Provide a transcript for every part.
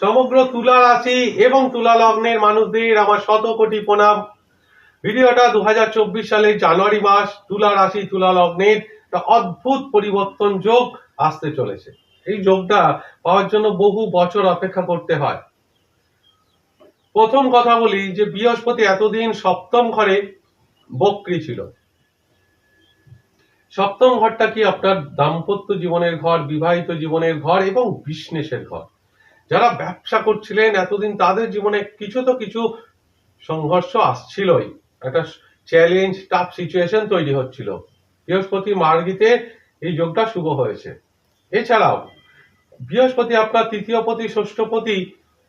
সমগ্র তুলা রাশি এবং তুলা লগ্নের মানুষদের আমার শত কোটি প্রণাম। ভিডিওটা দু সালের জানুয়ারি মাস তুলা রাশি তুলা লগ্নের অদ্ভুত পরিবর্তন যোগ আসতে চলেছে। এই যোগটা পাওয়ার জন্য বহু বছর অপেক্ষা করতে হয়। প্রথম কথা বলি যে, বৃহস্পতি এতদিন সপ্তম ঘরে বক্রি ছিল। সপ্তম ঘরটা কি আপনার দাম্পত্য জীবনের ঘর, বিবাহিত জীবনের ঘর এবং বিজনেসের ঘর? যারা ব্যবসা করছিলেন, এতদিন তাদের জীবনে কিছু তো কিছু সংঘর্ষ আসছিলই। একটা চ্যালেঞ্জ টাফ সিচুয়েশন তৈরি হচ্ছিল। বৃহস্পতি মার্গিতে এই যোগটা শুভ হয়েছে। এছাড়াও, বৃহস্পতি আপনার তৃতীয়পতি ষষ্ঠপতি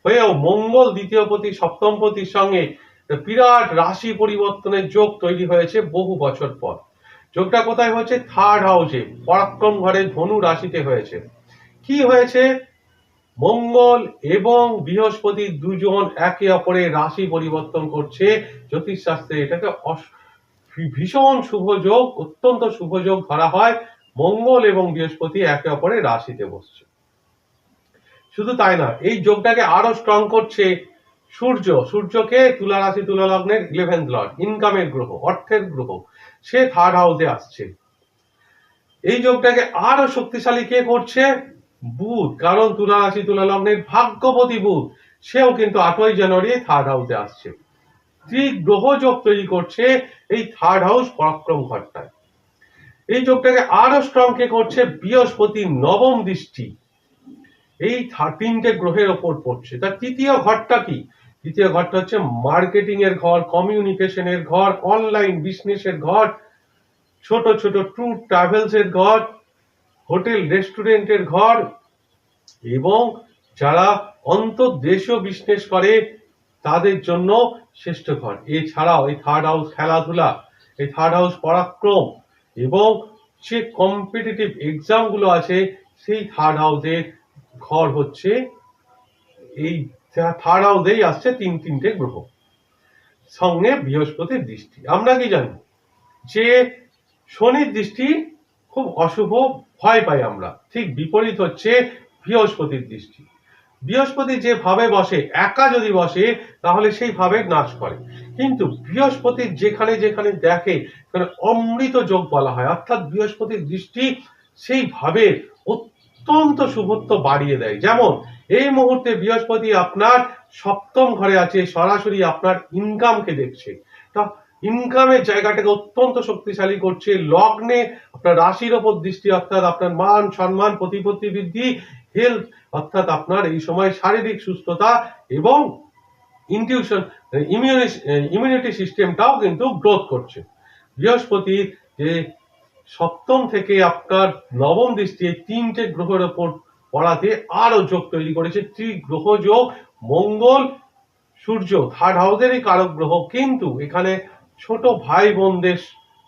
হয়েও মঙ্গল দ্বিতীয়পতি সপ্তমপতির সঙ্গে বিরাট রাশি পরিবর্তনের যোগ তৈরি হয়েছে বহু বছর পর। যোগটা কোথায় হয়েছে? থার্ড হাউসে পরাক্রম ঘরে ধনু রাশিতে হয়েছে। কি হয়েছে? মঙ্গল এবং বৃহস্পতি দুজন একে অপরের রাশি পরিবর্তন করছে। জ্যোতিষশাস্ত্রে এটাকে ভীষণ শুভ যোগ অত্যন্ত শুভ যোগ ধরা হয়। মঙ্গল এবং বৃহস্পতি একে অপরের রাশিতে বসছে। শুধু তাই না এই যোগটাকে আরও স্ট্রং করছে সূর্য। সূর্যকে তুলা রাশি, তুলা লগ্নের ইলেভেন্থ লর্ড ইনকামের গ্রহ, অর্থের গ্রহ। সে থার্ড হাউসে আসছে। এই যোগটাকে আরও শক্তিশালী কে করছে? বুধ, কারণ তুলা রাশি তুলা লগ্নের ভাগ্যপতি বুধ, সেও কিন্তু আটই জানুয়ারি থার্ড হাউসে আসছে। গ্রহ যোগ তৈরি করছে এই থার্ড হাউস পরাক্রম ঘরটায় এই যোগটাকে আরও স্ট্রং কে করছে বৃহস্পতি নবম দৃষ্টি। এই তিনটে গ্রহের ওপর পড়ছে। তার তৃতীয় ঘরটা কি? তৃতীয় ঘরটা হচ্ছে মার্কেটিং এর ঘর কমিউনিকেশনের ঘর অনলাইন বিজনেসের ঘর, ছোট ছোট ট্যুর ট্রাভেলস এর ঘর হোটেল রেস্টুরেন্টের ঘর এবং যারা অন্তর্দেশীয় বিজনেস করে, তাদের জন্য শ্রেষ্ঠ ঘর। এছাড়াও এই থার্ড হাউস খেলাধুলা, এই থার্ড হাউস পরাক্রম এবং যে কম্পিটিটিভ এক্সামগুলো আছে, সেই থার্ড হাউসের ঘর হচ্ছে এই থার্ড হাউসেই আসছে তিন তিনটে গ্রহ। সঙ্গে বৃহস্পতির দৃষ্টি। আমরা কি জানি? যে শনির দৃষ্টি খুব অশুভ ভয় পাই আমরা। ঠিক বিপরীত হচ্ছে বৃহস্পতির দৃষ্টি। বৃহস্পতি যে ভাবে বসে, একা যদি বসে, তাহলে সেই ভাবে নাশ করে। কিন্তু বৃহস্পতির যেখানে যেখানে দেখে অমৃত যোগ বলা হয়, অর্থাৎ বৃহস্পতির দৃষ্টি সেই ভাবে অত্যন্ত শুভত্ব বাড়িয়ে দেয়। যেমন, এই মুহূর্তে বৃহস্পতি আপনার সপ্তম ঘরে আছে, সরাসরি আপনার ইনকামকে দেখছে। তা ইনকামের জায়গাটাকে অত্যন্ত শক্তিশালী করছে। লগ্নে আপনার রাশির ওপর দৃষ্টি, অর্থাৎ আপনার মান, সম্মান, প্রতিপত্তি বৃদ্ধি হেলথ অর্থাৎ আপনার এই সময় শারীরিক সুস্থতা এবং ইনটিউশন ইমিউনিটি সিস্টেমটাও কিন্তু গ্রোথ করছে। বৃহস্পতির যে সপ্তম থেকে আপনার নবম দৃষ্টি, এই তিনটে গ্রহের ওপর পড়াতে আরও যোগ তৈরি করেছে। ত্রিগ্রহ যোগ, মঙ্গল, সূর্য থার্ড হাউসেরই কারক গ্রহ কিন্তু এখানে ছোট ভাই বোনদের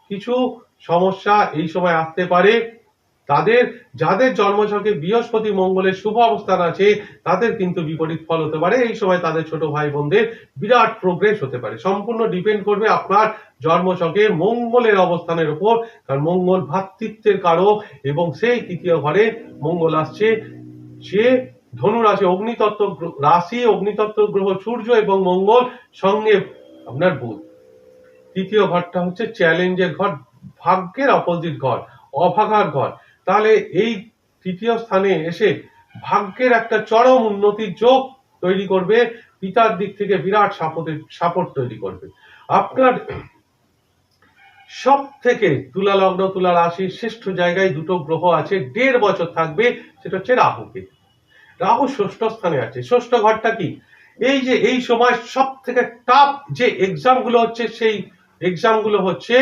কিছু সমস্যা এই সময় আসতে পারে। তাদের, যাদের জন্মছকে বৃহস্পতি মঙ্গলের শুভ অবস্থান আছে, তাদের কিন্তু বিপরীত ফল হতে পারে। এই সময় তাদের ছোট ভাই বোনদের বিরাট প্রোগ্রেস হতে পারে। সম্পূর্ণ ডিপেন্ড করবে আপনার জন্মছকে মঙ্গলের অবস্থানের উপর, কারণ মঙ্গল ভ্রাতৃত্বের কারক এবং সেই তৃতীয় ঘরে মঙ্গল আসছে। যে ধনু রাশি অগ্নিতত্ত্ব রাশি, অগ্নিতত্ত্ব গ্রহ, সূর্য এবং মঙ্গল সঙ্গে আপনার বুধ। তৃতীয় ঘরটা হচ্ছে চ্যালেঞ্জের ঘর, ভাগ্যের অপোজিট ঘর, অভাগার ঘর। তাহলে এই তৃতীয় স্থানে এসে ভাগ্যের একটা চরম উন্নতির যোগ তৈরি করবে, পিতার দিক থেকে বিরাট সাপোর্টের, সাপোর্ট তৈরি করবে। আপনার সব থেকে তুলা লগ্ন, তুলা রাশির শ্রেষ্ঠ জায়গায় দুটো গ্রহ আছে, দেড় বছর থাকবে, সেটা হচ্ছে রাহুকে। রাহু ষষ্ঠ স্থানে আছে। ষষ্ঠ ঘরটা কি? এই যে, এই সময় সব থেকে টাফ যে এক্সামগুলো হচ্ছে, সেই এক্সামগুলো হচ্ছে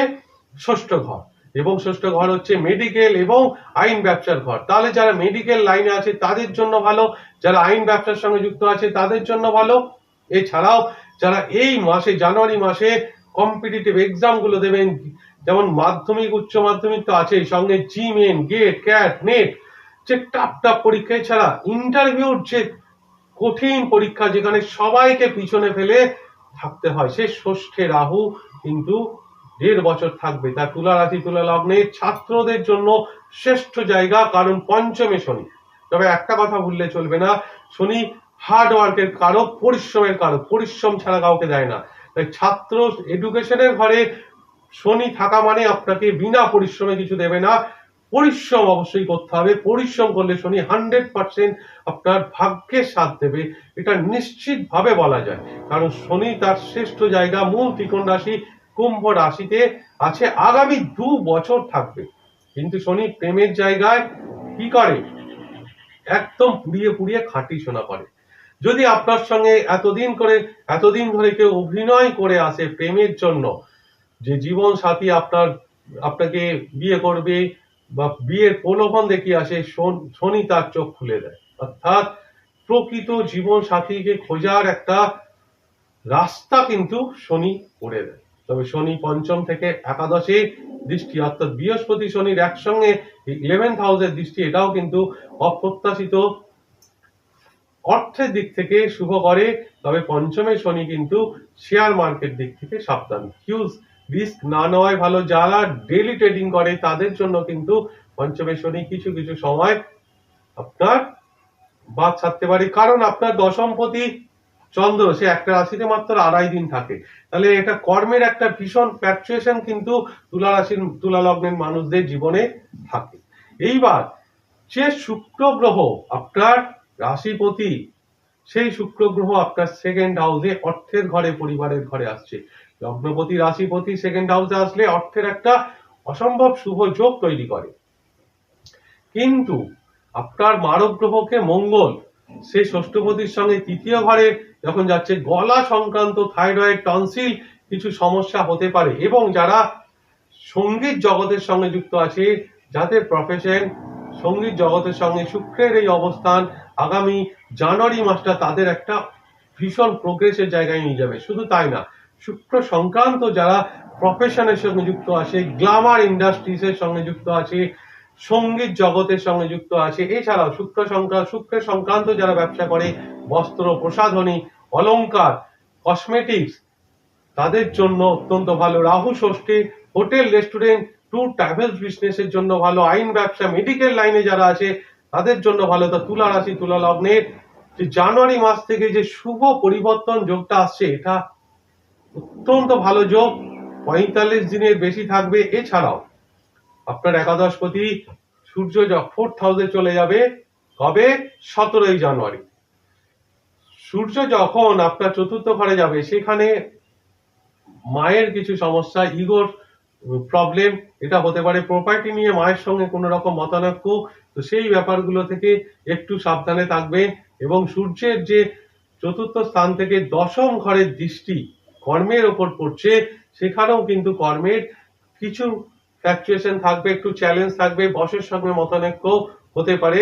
ষষ্ঠ ঘর এবং ষষ্ঠ ঘর হচ্ছে মেডিকেল এবং আইন ব্যবসার ঘর। তাহলে যারা মেডিকেল লাইনে আছে, তাদের জন্য ভালো। যারা আইন ব্যবসার সঙ্গে যুক্ত আছে, তাদের জন্য ভালো। এছাড়াও যারা এই মাসে, জানুয়ারি মাসে কম্পিটিটিভ এক্সামগুলো দেবেন, যেমন মাধ্যমিক, উচ্চ মাধ্যমিক তো আছেই, সঙ্গে জিমেন গেট ক্যাট নেট যে টাপ টাপ পরীক্ষা। এছাড়া ইন্টারভিউর যে কঠিন পরীক্ষা, যেখানে সবাইকে পিছনে ফেলে থাকতে হয়। সে ষষ্ঠে রাহু কিন্তু দেড় বছর থাকবে। তা তুলা রাশি তুলা লগ্নে ছাত্রদের জন্য শ্রেষ্ঠ জায়গা, কারণ পঞ্চমে শনি। তবে একটা কথা ভুললে চলবে না, শনি হার্ড ওয়ার্কের কারক, পরিশ্রমের কারক। পরিশ্রম ছাড়া কাউকে দেয় না। তাই ছাত্র এডুকেশনের ঘরে শনি থাকা মানে আপনাকে বিনা পরিশ্রমে কিছু দেবে না। পরিশ্রম অবশ্যই করতে হবে। পরিশ্রম করলে শনি হান্ড্রেড পার্সেন্ট আপনার ভাগ্যের সাথ দেবে। এটা নিশ্চিত ভাবে বলা যায়। কারণ শনি তার শ্রেষ্ঠ জায়গা, মূল ত্রিকোণ রাশি, কুম্ভ রাশিতে আছে। আগামী দু বছর থাকবে। কিন্তু শনি প্রেমের জায়গায় কি করে? একদম পুড়িয়ে পুড়িয়ে খাঁটি শোনা করে। যদি আপনার সঙ্গে এতদিন করে, এতদিন ধরে কেউ অভিনয় করে আসে প্রেমের জন্য, যে জীবন সাথী আপনার, আপনাকে বিয়ে করবে বা বিয়ের প্রলোভন দেখিয়ে আসে শনি তার চোখ খুলে দেয়। অর্থাৎ প্রকৃত জীবন সাথীকে খোঁজার একটা রাস্তা কিন্তু শনি করে দেয়। তবে শনি পঞ্চম থেকে একাদশে দৃষ্টি, অর্থাৎ বৃহস্পতি শনির একসঙ্গে ইলেভেন্থ হাউসের দৃষ্টি, এটাও কিন্তু অপ্রত্যাশিত অর্থের দিক থেকে শুভ করে। তবে পঞ্চমে শনি কিন্তু শেয়ার মার্কেট দিক থেকে সাবধান। হিউজ রিস্ক না নেওয়াই ভালো। যারা ডেলি ট্রেডিং করে, তাদের জন্য কিন্তু পঞ্চমে শনি কিছু কিছু সময় আপনার বাদ ছাড়তে পারে। কারণ আপনার দশমপতি চন্দ্র, সে একটা রাশিতে মাত্র আড়াই দিন থাকে। তাহলে এটা কর্মের একটা ভীষণ ফ্ল্যাকচুয়েশন কিন্তু তুলা রাশির, তুলা লগ্নের মানুষদের জীবনে থাকে। এইবার যে শুক্র গ্রহ আপনার রাশিপতি, সেই শুক্র গ্রহ আপনার সেকেন্ড হাউসে অর্থের ঘরে, পরিবারের ঘরে আসছে। লগ্নপতি রাশিপতি সেকেন্ড হাউসে আসলে অর্থের একটা অসম্ভব শুভ যোগ তৈরি করে। কিন্তু আপনার মারক গ্রহকে মঙ্গল সেই ষষ্ঠপতির সঙ্গে তৃতীয় ঘরে যখন যাচ্ছে, গলা সংক্রান্ত থাইরয়েড টনসিল কিছু সমস্যা হতে পারে এবং যারা সংগীত জগতের সঙ্গে যুক্ত আছে যাদের প্রফেশন সংগীত জগতের সঙ্গে শুক্রের এই অবস্থান আগামী জানুয়ারি মাসটা তাদের একটা ভীষণ প্রোগ্রেসের জায়গায় নিয়ে যাবে। শুধু তাই না শুক্র সংক্রান্ত যারা প্রফেশনের সঙ্গে যুক্ত আছে গ্লামার ইন্ডাস্ট্রিজের সঙ্গে যুক্ত আছে, সংগীত জগতের সঙ্গে যুক্ত আছে, এছাড়াও শুক্র সংক্রান্ত শুক্রের সংক্রান্ত যারা ব্যবসা করে, বস্ত্র, প্রসাধনী, অলংকার কসমেটিক্স তাদের জন্য অত্যন্ত ভালো। রাহু ষষ্ঠী, হোটেল, রেস্টুরেন্ট ট্যুর ট্রাভেলস বিজনেসের জন্য ভালো। আইন ব্যবসা মেডিকেল লাইনে যারা আছে, তাদের জন্য ভালো। তা তুলা রাশি, তুলা লগ্নের, যে জানুয়ারি মাস থেকে যে শুভ পরিবর্তন যোগটা আসছে, এটা অত্যন্ত ভালো যোগ, পঁয়তাল্লিশ দিনের বেশি থাকবে। এছাড়াও, আপনার একাদশপতি সূর্য ফোর্থ হাউসে চলে যাবে, কবে? সতেরোই জানুয়ারি। সূর্য যখন আপনার চতুর্থ ঘরে যাবে, সেখানে মায়ের কিছু সমস্যা, ইগোর প্রবলেম এটা হতে পারে প্রপার্টি নিয়ে মায়ের সঙ্গে কোনো রকম মতানৈক্য, তো সেই ব্যাপারগুলো থেকে একটু সাবধানে থাকবে এবং সূর্যের যে চতুর্থ স্থান থেকে দশম ঘরের দৃষ্টি কর্মের ওপর পড়ছে, সেখানেও কিন্তু কর্মের কিছু ফ্ল্যাকচুয়েশন থাকবে, একটু চ্যালেঞ্জ থাকবে, বসের সঙ্গে মতানৈক্য হতে পারে।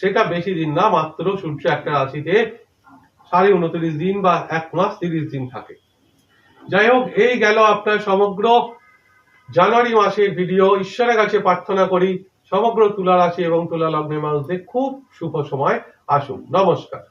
সেটা বেশি দিন না, মাত্র সূর্য একটা রাশিতে সাড়ে উনত্রিশ দিন বা এক মাস তিরিশ দিন থাকে। যাই হোক, এই গেল আপনার সমগ্র জানুয়ারি মাসের ভিডিও ঈশ্বরের কাছে প্রার্থনা করি, সমগ্র তুলা রাশি এবং তুলা লগ্নের মানুষদের খুব শুভ সময় আসুন নমস্কার।